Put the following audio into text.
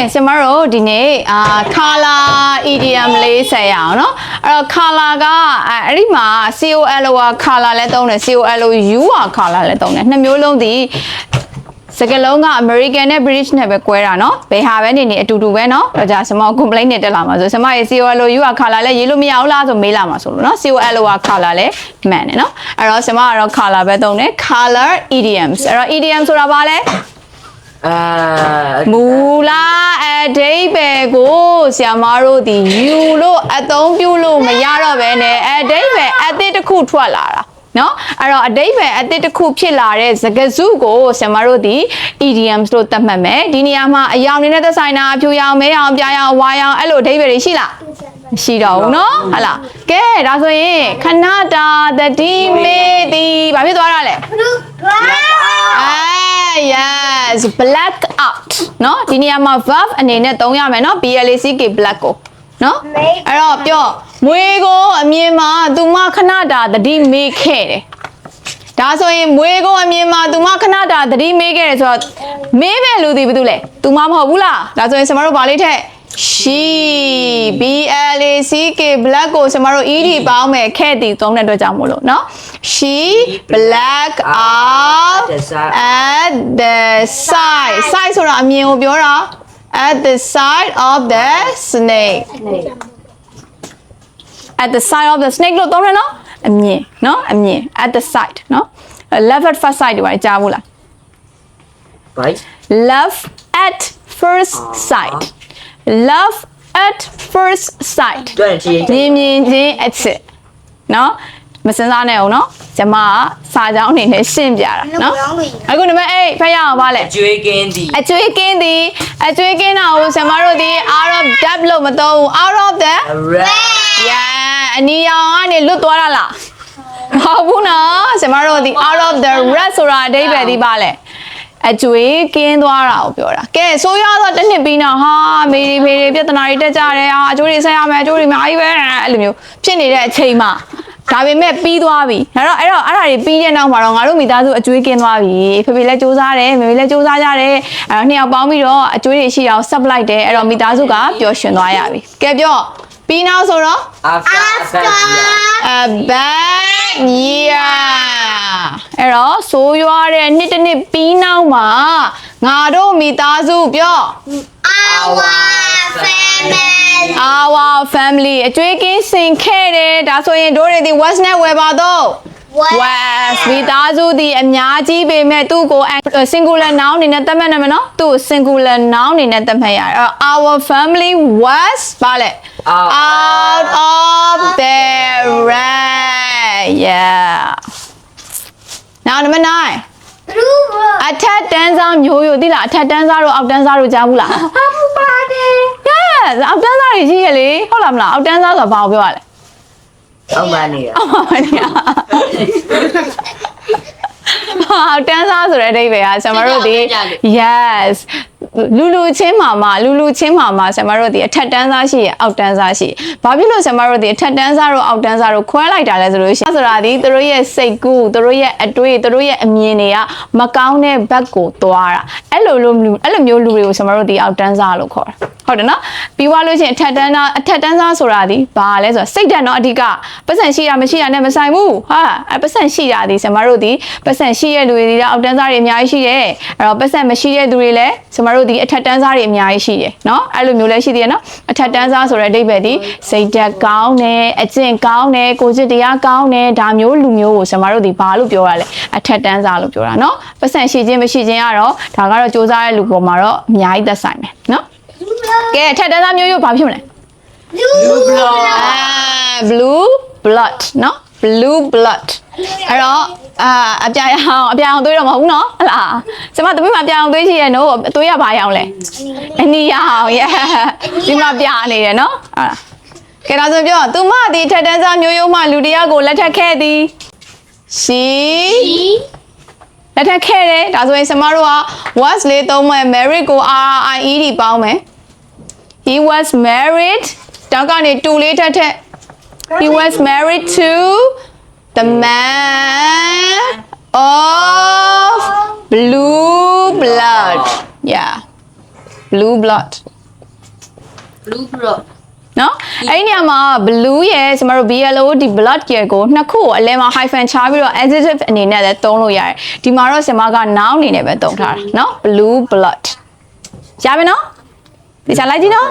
ကျမတို့ဒီနေ့အာ color idiom လေးဆက်ရအောင်เนาะအဲ့တော့ color ကအဲ့အဲ့ဒီမှာ COL က color လဲသုံးတယ် COL U က color လဲသုံးတယ်နှစ်မျိုးလုံးဒီစကလုံးက American နဲ့ British နဲ့ပဲကွဲတာเนาะဘယ်ဟာပဲနေနေအတူတူပဲเนาะတော့じゃဆမ complaint နဲ့တက်လာမှာဆိုဆမရဲ့ COL U က color လဲရေးလို့မရဘူးလားဆိုမေးလာမှာဆိုလို့เนาะ COL က color လဲမှန်တယ်เนาะအဲ့တော့ဆမကတော့ color ပဲသုံးတယ် color idioms အဲ့တော့ idiom ဆိုတာဘာလဲ အာ မူလာ အဓိပ္ပာယ်ကိုဆရာမတို့ဒီယူလို့အသုံးပြုလို့မရတော့ဘဲနဲ့အဓိပ္ပာယ်အသစ်တစ်ခုထွက်လာတာနော်အဲ့တော့အတိတ်ပဲအတိတ်တစ်ခုဖြစ်လာတဲ့စကားစုကိုဆရာမတို့ဒီ idioms လို့သတ်မှတ်မယ်ဒီနေရာမှာအယောင်နေတဲ့သက်ဆိုင်တာအဖြူရောင်မဲရောင်ပြာရောင်ဝါရောင်အဲ့လိုအတိတ်ပဲတွေရှိလားရှိတော့ဘူးနော်ဟလာကဲဒါဆိုရင်ခဏတာတတိမေတီဘာဖြစ်သွားတာလဲအဲ yes black out เนาะဒီနေရာမှာ verb အနေနဲ့သုံးရမယ်เนาะ BLACK black ကိုเนาะအဲ့တော့ပြောမွေကိုအမြင်မှာသူမခဏတာတတိမေးခဲ့တယ်ဒါဆိုရင်မွေကိုအမြင်မှာသူမခဏတာတတိမေးခဲ့တယ်ဆိုတော့မေးမဲ့လူဒီဘာတူလဲသူမမဟုတ်ဘူးလားဒါဆိုရင်ကျမတို့ဗာလေးထက် she b l a c k black ကိုကျမတို့ ed ပေါင်းမယ်ခဲ့တည်သုံးတဲ့အတွက်ကြောင့်မို့လို့เนาะ she black out at the side side ဆိုတာအမြင်ကိုပြောတာ at the side of the snake at the side of the snake လို့သုံးတယ်နော်အမြင်နော်အမြင် at the side နော် left at first sight တွေပါကြားဘူးလား ဘိုက် love at first sight love at first sight တွန့်ချီမြင်မြင်ချင်းအချစ်နော်မစင်စားနဲ့အောင်နော်ကျမကစာကြောင်းအနေနဲ့ရှင်းပြတာနော်အခုနံပါတ်8ဖတ်ရအောင်ပါလေကျွေးကင်းသည်အကျွေးကင်းသည်အကျွေးကင်းတာကိုကျမတို့ဒီ out of depth လို့မသုံးဘူး out of the red yeah အနီရောင်ကနေလွတ်သွားတာလားမဟုတ်ဘူးနော်ကျမတို့ဒီ out of the red ဆိုတာအဓိပ္ပာယ်ဒီပါလေ အကျွေးကင်းသွားတာကိုပြောတာကဲဆိုရတော့တစ်နှစ်ပြီးတော့ဟာမေရီဖေရီပြဿနာတွေတက်ကြတယ်ဟာအကျိုးတွေဆက်ရမယ်အကျိုးတွေအများကြီးပဲအဲ့လိုမျိုးဖြစ်နေတဲ့အချိန်မှာဒါပေမဲ့ပြီးသွားပြီဒါတော့အဲ့တော့အဲ့ဒါတွေပြီးတဲ့နောက်မှာတော့ငါတို့မိသားစုအကျွေးကင်းသွားပြီဖေဖေလည်းစူးစမ်းတယ်မေမေလည်းစူးစမ်းကြတယ်အဲ့တော့နှစ်ယောက်ပေါင်းပြီးတော့အကျွေးတွေရှိအောင်ဆက်လိုက်တယ်အဲ့တော့မိသားစုကပျော်ရွှင်သွားရပြီကဲပြောပြီးနောက်ဆိုတော့ after a bad year အဲ့ တော့ဆိုးရွားတဲ့နှစ်တစ်နှစ်ပြီးနောက်မှာငါတို့မိသားစုပြော our family အကျွေးကင်းစင်ခဲ့တယ်ဒါဆိုရင်တို့တွေဒီ west နဲ့ web ပါတော့ west မိသားစုဒီအများကြီးပေမဲ့သူ့ကို singular noun အနေနဲ့သတ်မှတ်နိုင်မယ်နော်သူ့ကို singular noun အနေနဲ့သတ်မှတ်ရတယ်အဲ့တော့ our family was ဗာလေ out of the red yeah now number 9အထက်တန်းစားမျိုးရိုသိလားအထက်တန်းစားတို့အောက်တန်းစားတို့ကြားဘူးလား yes အောက်တန်းစားတွေရှိရလေဟုတ်လားမလားအောက်တန်းစားဆိုတာဘာကိုပြောရလဲ အောက်မနေရအောက်ပါမနေရအောက်တန်းစားဆိုတဲ့အဓိပ္ပာယ်ကဆရာမတို့ဒီ yes လူလူချင်းမှာမှာလူလူချင်းမှာမှာဆရာမတို့ဒီအထက်တန်းစားရှိရအောက်တန်းစားရှိဘာဖြစ်လို့ဆရာမတို့ဒီအထက်တန်းစားတို့အောက်တန်းစားတို့ခွဲလိုက်တာလဲဆိုလို့ရှိရင်ဆိုတာဒီသူတို့ရဲ့စိတ်ကူးသူတို့ရဲ့အတွေးသူတို့ရဲ့အမြင်တွေကမကောင်းတဲ့ဘက်ကိုသွားတာအဲ့လိုလိုအဲ့လိုမျိုးလူတွေကိုဆရာမတို့ဒီအောက်တန်းစားလို့ခေါ်တာ ဟုတ်တယ်နော်ပြီးသွားလို့ရှိရင်အထက်တန်းသားအထက်တန်းသားဆိုတာဒီဘာလဲဆိုတော့စိတ်ဓာတ်နော်အဓိကပတ်စံရှိတာမရှိတာနဲ့မဆိုင်ဘူးဟာအဲပတ်စံရှိတာဒီဆရာမတို့ဒီပတ်စံရှိတဲ့လူတွေဒီအောက်တန်းသားတွေအများကြီးရှိတယ်အဲ့တော့ပတ်စံမရှိတဲ့သူတွေလည်းဆရာမတို့ဒီအထက်တန်းသားတွေအများကြီးရှိတယ်နော်အဲ့လိုမျိုးလည်းရှိသေးတယ်နော်အထက်တန်းသားဆိုတဲ့အဓိပ္ပာယ်ဒီစိတ်ဓာတ်ကောင်းတယ်အကျင့်ကောင်းတယ်ကိုယ်စိတ်တရားကောင်းတယ်ဒါမျိုးလူမျိုးကိုဆရာမတို့ဒီဘာလို့ပြောရလဲအထက်တန်းသားလို့ပြောတာနော်ပတ်စံရှိခြင်းမရှိခြင်းကတော့ဒါကတော့စူးစမ်းတဲ့လူပေါ်မှာတော့အများကြီးသက်ဆိုင်မယ်နော် ကဲထက်တန်းသားမျိုးရိုးဘာဖြစ်မလဲ blue blood အာ blue blood เนาะ blue blood အဲ့တော့အာအပြာရောင်အပြာရောင်သွေးတော့မဟုတ်ဘူးเนาะဟလားကျမသမီးမှာပြာရောင်သွေးရှိရဲ့နော်သွေးရဘာရောင်လဲအနီရောင် yeah ဒီမှာပြနေတယ်เนาะဟုတ်လားကဲဒါဆိုပြောသူမဒီထက်တန်းသားမျိုးရိုးမှလူတစ်ယောက်ကိုလက်ထပ်ခဲ့သည် she လက်ထပ်ခဲ့တယ်ဒါဆိုရင်ကျမတို့က was လေးသုံးမယ် married ကို r i e d ပေါင်းမယ် He was married တောက်ကနေတူလေးထက်ထက် He was married to the man of blue blood yeah blue blood blue blood နော်အဲ့ဒီနေရာမှာ blue ရဲ့ကျမတို့ BLO ဒီ blood ရဲ့ကိုနှစ်ခုကိုအလဲမှာ hyphen ချပြီးတော့ adjective အနေနဲ့လည်းသုံးလို့ရတယ်ဒီမှာတော့ကျမက noun အနေနဲ့ပဲသုံးထားတာနော် blue blood ရပြီနော် ဒီချလိုက်ကြည့်နော်